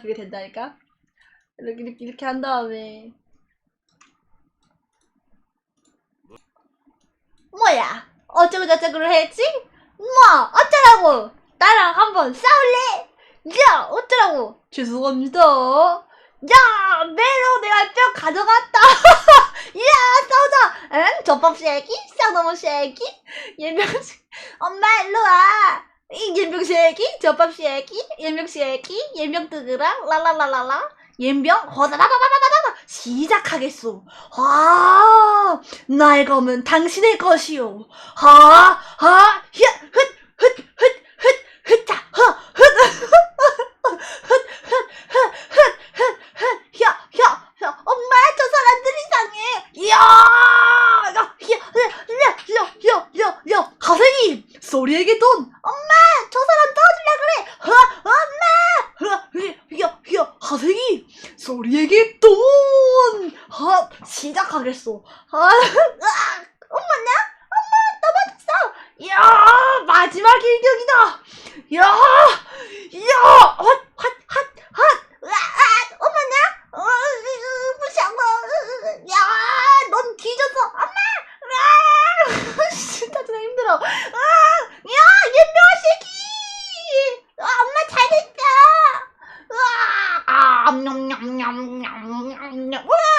그게 된다니까? 이렇게, 이렇게, 이렇게 한 다음에. 뭐야? 어쩌고 저쩌고를 했지? 뭐, 어쩌라고? 나랑 한번 싸울래? 야, 어쩌라고? 죄송합니다. 야, 메로 내가 뼈 가져갔다. 야, 싸우자. 응? 저밥 새끼? 쌍놈의 새끼? 예명씨. 엄마, 일로 와. 옌병 새끼, 젖밥 새끼, 옌병 새끼, 옌병 뜨그라, 랄랄랄랄라, 옌병, 허다다다다다다다 시작하겠소. 나의 검은 당신의 것이요. 하, 하, 얏, 흩, 흩, 흩, 흩, 흩자, 허, 흩, 흩, 흩, 흩, 흩, 흩, 흩, 혀, 혀, 혀. 엄마, 저 사람들 이상해. 이야, 혀, 혀, 혀, 혀, 혀, 혀. 가생이, 소리에게 돈. 엄마! 저 사람 도와주려 그래. 허, 엄마, 허, 야, 야, 가생이 소리에게 돈. 하, 시작하겠소. 아, 엄마냐? 엄마, 너 맞았어. 야, 마지막 일격이다. 야, 야, 헛, 헛, 헛, 헛. 으악, 엄마냐? 어, 으, 무시하고. 야, 넌 뒤졌어. 엄마, 으악. 진짜 진짜 힘들어. nom, nom, nom, nom.